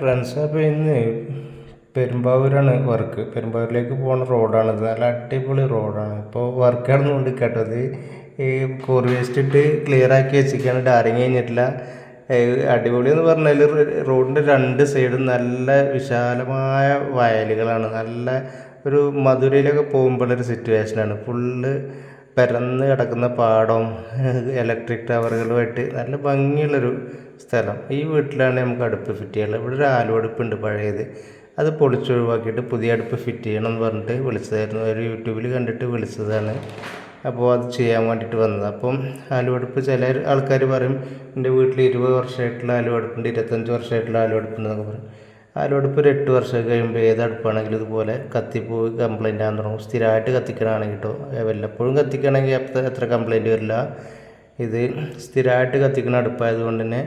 Friends അപ്പോൾ ഇന്ന് പെരുമ്പാവൂരാണ് work പെരുമ്പാവൂരിലേക്ക് പോകുന്ന റോഡാണിത് നല്ല അടിപൊളി റോഡാണ് ഇപ്പോൾ വർക്ക് നടന്നുകൊണ്ട് കേട്ടത് ഈ കോറി വേസ്റ്റ് ഇട്ട് ക്ലിയർ ആക്കി വെച്ചിരിക്കുകയാണ് ഡാറിങ് കഴിഞ്ഞിട്ടില്ല. അടിപൊളി എന്ന് പറഞ്ഞാൽ റോഡിന്റെ രണ്ട് സൈഡും നല്ല വിശാലമായ വയലുകളാണ്. നല്ല ഒരു മധുരയിലൊക്കെ പോകുമ്പോഴൊരു സിറ്റുവേഷനാണ് ഫുള്ള് പരന്ന് കിടക്കുന്ന പാടവും ഇലക്ട്രിക് ടവറുകളുമായിട്ട് നല്ല ഭംഗിയുള്ളൊരു സ്ഥലം. ഈ വീട്ടിലാണ് നമുക്ക് അടുപ്പ് ഫിറ്റ് ചെയ്യാനുള്ളത്. ഇവിടെ ഒരു ആലു അടുപ്പുണ്ട് പഴയത്. അത് പൊളിച്ചൊഴിവാക്കിയിട്ട് പുതിയ അടുപ്പ് ഫിറ്റ് ചെയ്യണം എന്ന് പറഞ്ഞിട്ട് വിളിച്ചതായിരുന്നു. ഒരു യൂട്യൂബിൽ കണ്ടിട്ട് വിളിച്ചതാണ്. അപ്പോൾ അത് ചെയ്യാൻ വേണ്ടിയിട്ട് വന്നത്. അപ്പം ആലുവടുപ്പ് ചില ആൾക്കാർ പറയും എന്റെ വീട്ടിൽ ഇരുപത് വർഷമായിട്ടുള്ള ആലുവടുപ്പുണ്ട് ഇരുപത്തഞ്ച് വർഷമായിട്ടുള്ള ആലുവടുപ്പുണ്ട് എന്നൊക്കെ പറയും. ആലുവടുപ്പ് ഒരു എട്ട് വർഷം കഴിയുമ്പോൾ ഏത് അടുപ്പാണെങ്കിലും ഇതുപോലെ കത്തിപ്പോയി കംപ്ലൈന്റ് ആകാൻ തുടങ്ങും. സ്ഥിരമായിട്ട് കത്തിക്കണമാണെങ്കിൽ കേട്ടോ. വല്ലപ്പോഴും കത്തിക്കണമെങ്കിൽ എത്ര എത്ര കംപ്ലൈന്റ് വരില്ല. ഇത് സ്ഥിരമായിട്ട് കത്തിക്കുന്ന അടുപ്പായതുകൊണ്ട് തന്നെ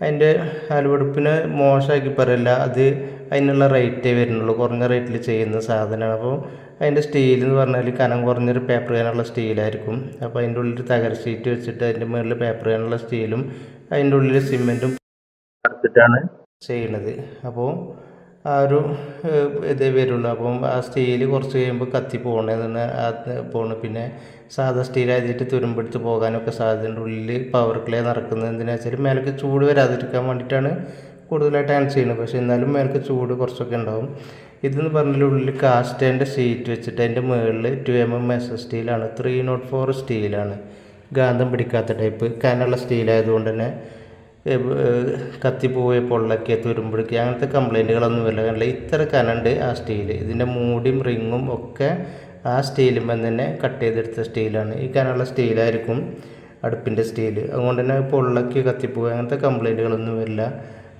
അതിന്റെ അലുവെടുപ്പിനെ മോശമാക്കി പറയില്ല. അത് അതിനുള്ള റേറ്റേ വരുന്നുള്ളൂ. കുറഞ്ഞ റേറ്റിൽ ചെയ്യുന്ന സാധനമാണ്. അപ്പോൾ അതിന്റെ സ്റ്റീൽ എന്ന് പറഞ്ഞാൽ കനം കുറഞ്ഞൊരു പേപ്പർ ചെയ്യാനുള്ള സ്റ്റീലായിരിക്കും അപ്പോൾ അതിന്റെ ഉള്ളിൽ തകര ഷീറ്റ് വെച്ചിട്ട് അതിന്റെ മുകളിൽ പേപ്പർ ചെയ്യാനുള്ള സ്റ്റീലും അതിന്റെ ഉള്ളിൽ സിമെന്റും എടുത്തിട്ടാണ് ചെയ്യുന്നത്. അപ്പോൾ ആ ഒരു ഇതേ വരുള്ളൂ അപ്പം ആ സ്റ്റീൽ കുറച്ച് കഴിയുമ്പോൾ കത്തി പോകണതെന്ന് പോകണം പിന്നെ സാധാ സ്റ്റീൽ ആയിട്ട് തുരുമ്പെടുത്ത് പോകാനൊക്കെ സാധ്യതയുണ്ട്. ഉള്ളിൽ പവർ ക്ലേ നടക്കുന്നത് എന്തിനാ വെച്ചാൽ മേലേക്ക് ചൂട് വരാതിരിക്കാൻ വേണ്ടിയിട്ടാണ് കൂടുതലായിട്ട് ആൻസ് ചെയ്യുന്നത്. പക്ഷേ എന്നാലും മേലേക്ക് ചൂട് കുറച്ചൊക്കെ ഉണ്ടാവും. ഇതെന്ന് പറഞ്ഞാൽ ഉള്ളിൽ കാസ്റ്റേന്റെ സീറ്റ് വെച്ചിട്ട് അതിന്റെ മുകളിൽ ടു എം എം എസ് സ്റ്റീലാണ് ത്രീ നോട്ട് ഫോർ സ്റ്റീലാണ് ഗാന്ധം പിടിക്കാത്ത ടൈപ്പ് കനുള്ള സ്റ്റീലായതുകൊണ്ട് തന്നെ കത്തിപ്പോയ പൊള്ളക്കിയ തുരുമ്പെടുക്കുക അങ്ങനത്തെ കംപ്ലൈന്റുകളൊന്നും വരില്ല. കാരണം ഇത്ര കനണ്ട് ആ സ്റ്റീൽ ഇതിന്റെ മൂടിയും റിങ്ങും ഒക്കെ ആ സ്റ്റീലുമ്പോൾ തന്നെ കട്ട് ചെയ്തെടുത്ത സ്റ്റീലാണ് ഈ കനുള്ള സ്റ്റീലായിരിക്കും അടുപ്പിന്റെ സ്റ്റീൽ അതുകൊണ്ട് തന്നെ പൊള്ളക്കി കത്തിപ്പോവുക അങ്ങനത്തെ കംപ്ലൈന്റുകളൊന്നും വരില്ല.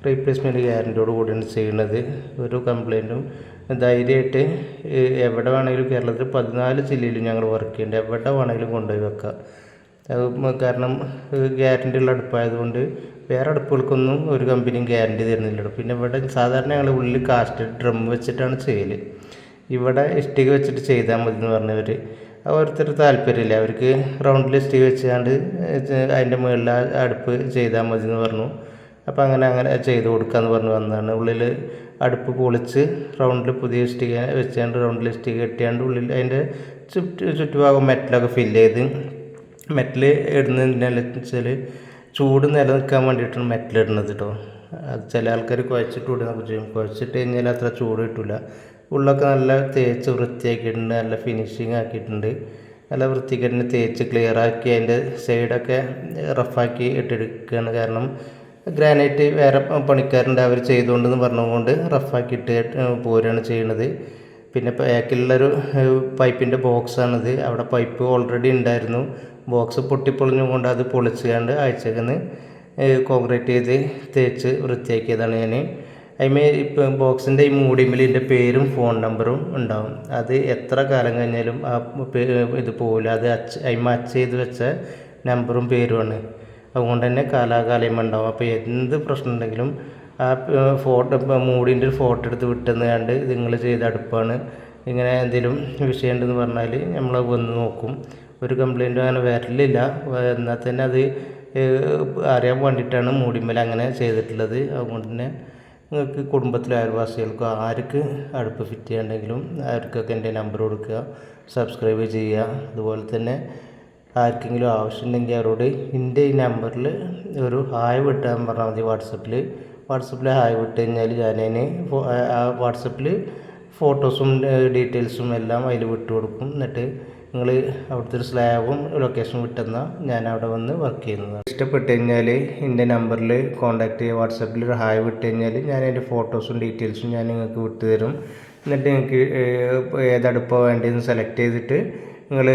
റീപ്ലേസ്മെന്റ് ഗ്യാരന്റിയോട് കൂടിയാണ് ചെയ്യുന്നത് ഒരു കംപ്ലൈന്റും ധൈര്യമായിട്ട് എവിടെ വേണമെങ്കിലും കേരളത്തിൽ പതിനാല് ജില്ലയിലും ഞങ്ങൾ വർക്ക് ചെയ്യുന്നുണ്ട്. എവിടെ വേണമെങ്കിലും കൊണ്ടുപോയി വെക്കാം. കാരണം ഗ്യാരന്റി ഉള്ള അടുപ്പായതുകൊണ്ട് വേറെ അടുപ്പുകൾക്കൊന്നും ഒരു കമ്പനിയും ഗ്യാരണ്ടി തരുന്നില്ല പിന്നെ ഇവിടെ സാധാരണ ഞങ്ങൾ ഉള്ളിൽ കാസ്റ്റ് ഡ്രം വെച്ചിട്ടാണ് ചെയ്യൽ ഇവിടെ ഇഷ്ടിക വെച്ചിട്ട് ചെയ്താൽ മതി എന്ന് പറഞ്ഞവർ ഓരോരുത്തർ താല്പര്യമില്ല? അവർക്ക് റൗണ്ടിൽ ഇഷ്ടിക വെച്ചാണ്ട് അതിന്റെ മുകളിൽ അടുപ്പ് ചെയ്താൽ മതി എന്ന് പറഞ്ഞു. അപ്പോൾ അങ്ങനെ അങ്ങനെ ചെയ്ത് കൊടുക്കാമെന്ന് പറഞ്ഞു വന്നതാണ്. ഉള്ളിൽ അടുപ്പ് പൊളിച്ച് റൗണ്ടിൽ പുതിയ ഇഷ്ടിക വെച്ചാണ്ട് റൗണ്ടിൽ ഇഷ്ടിക കെട്ടിയാണ്ട് ഉള്ളിൽ അതിന്റെ ചുറ്റ് ചുറ്റുഭാഗം മെറ്റലൊക്കെ ഫില്ല് ചെയ്ത് മെറ്റൽ ഇടുന്നതിനെന്ന് വെച്ചാൽ ചൂട് നിലനിൽക്കാൻ വേണ്ടിയിട്ടാണ് മെറ്റൽ ഇടുന്നത് കേട്ടോ അത് ചില ആൾക്കാർ കുഴച്ചിട്ട് ഇടുന്നൊക്കെ ചെയ്യും. കുഴച്ചിട്ട് കഴിഞ്ഞാൽ അത്ര ചൂട് കിട്ടില്ല ഉള്ളൊക്കെ നല്ല തേച്ച് വൃത്തിയാക്കിയിട്ടുണ്ട്. നല്ല ഫിനിഷിങ് ആക്കിയിട്ടുണ്ട്. നല്ല വൃത്തിക്ക് തന്നെ തേച്ച് ക്ലിയർ ആക്കി അതിന്റെ സൈഡൊക്കെ റഫാക്കി ഇട്ടെടുക്കുകയാണ് കാരണം ഗ്രാനൈറ്റ് വേറെ പണിക്കാരുണ്ട്. അവർ ചെയ്തുകൊണ്ടെന്ന് പറഞ്ഞുകൊണ്ട് റഫാക്കിയിട്ട് പോരുകയാണ് ചെയ്യുന്നത്. പിന്നെ ബാക്കിലുള്ളൊരു പൈപ്പിന്റെ ബോക്സാണിത്. അവിടെ പൈപ്പ് ഓൾറെഡി ഉണ്ടായിരുന്നു. ബോക്സ് പൊട്ടിപ്പൊളിഞ്ഞുകൊണ്ട് അത് പൊളിച്ചുകൊണ്ട് അയച്ചേക്കുന്ന കോൺക്രീറ്റ് ചെയ്ത് തേച്ച് വൃത്തിയാക്കിയതാണ് ഞാൻ അതിമേ ഇപ്പം ബോക്സിന്റെ ഈ മൂടിമിൽ എന്റെ പേരും ഫോൺ നമ്പറും ഉണ്ടാവും. അത് എത്ര കാലം കഴിഞ്ഞാലും ആ ഇത് പോകില്ല അത് അച്ച് അതിമ അച്ച് ചെയ്ത് വെച്ച നമ്പറും പേരുമാണ്. അതുകൊണ്ട് തന്നെ കാലാകാലം ഉണ്ടാവും. അപ്പോൾ എന്ത് പ്രശ്നം ഉണ്ടെങ്കിലും ആ ഫോട്ടോ മൂടിന്റെ ഒരു ഫോട്ടോ എടുത്ത് വിട്ടെന്ന് കണ്ട് നിങ്ങൾ ചെയ്ത അടുപ്പാണ്. ഇങ്ങനെ എന്തെങ്കിലും വിഷയം ഉണ്ടെന്ന് പറഞ്ഞാൽ നമ്മൾ വന്ന് നോക്കും. ഒരു കംപ്ലൈന്റും അങ്ങനെ വരലില്ല എന്നാൽ തന്നെ അത് അറിയാൻ വേണ്ടിയിട്ടാണ് മൂടിമേൽ അങ്ങനെ ചെയ്തിട്ടുള്ളത്. അതുകൊണ്ട് തന്നെ നിങ്ങൾക്ക് കുടുംബത്തിലെ അയൽവാസികൾക്കോ ആർക്ക് അടുപ്പ് ഫിറ്റ് ചെയ്യണമെങ്കിലും അവർക്കൊക്കെ എന്റെ നമ്പർ കൊടുക്കുക സബ്സ്ക്രൈബ് ചെയ്യുക. അതുപോലെ തന്നെ ആർക്കെങ്കിലും ആവശ്യമുണ്ടെങ്കിൽ അവരോട് എന്റെ ഈ നമ്പറിൽ ഒരു ഹായ് വിട്ടാൻ പറഞ്ഞാൽ മതി വാട്സപ്പിൽ വാട്സപ്പിൽ ഹായ് വിട്ട് കഴിഞ്ഞാൽ ഞാനതിന് ആ വാട്സപ്പിൽ ഫോട്ടോസും ഡീറ്റെയിൽസും എല്ലാം അതിൽ വിട്ട് കൊടുക്കും എന്നിട്ട് നിങ്ങൾ അവിടുത്തെ ഒരു സ്ലാബും ലൊക്കേഷൻ വിട്ടെന്നാൽ ഞാൻ അവിടെ വന്ന് വർക്ക് ചെയ്യുന്നത്. ഇഷ്ടപ്പെട്ട് കഴിഞ്ഞാൽ എന്റെ നമ്പറിൽ കോൺടാക്ട് ചെയ്യുക വാട്സപ്പിൽ ഒരു ഹായ് വിട്ട് കഴിഞ്ഞാൽ ഞാൻ അതിന്റെ ഫോട്ടോസും ഡീറ്റെയിൽസും ഞാൻ നിങ്ങൾക്ക് വിട്ടു തരും. എന്നിട്ട് നിങ്ങൾക്ക് ഏതടുപ്പാണ് വേണ്ടതെന്ന് സെലക്ട് ചെയ്തിട്ട് നിങ്ങൾ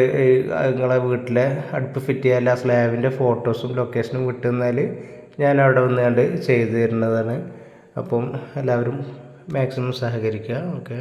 നിങ്ങളെ വീട്ടിലെ അടുപ്പ് ഫിറ്റ് ചെയ്യാൻ സ്ലാബിന്റെ ഫോട്ടോസും ലൊക്കേഷനും വിട്ടുതന്നാൽ ഞാൻ അവിടെ വന്നുകൊണ്ട് ചെയ്തു തരുന്നതാണ് അപ്പം എല്ലാവരും മാക്സിമം സഹകരിക്കുക ഓക്കെ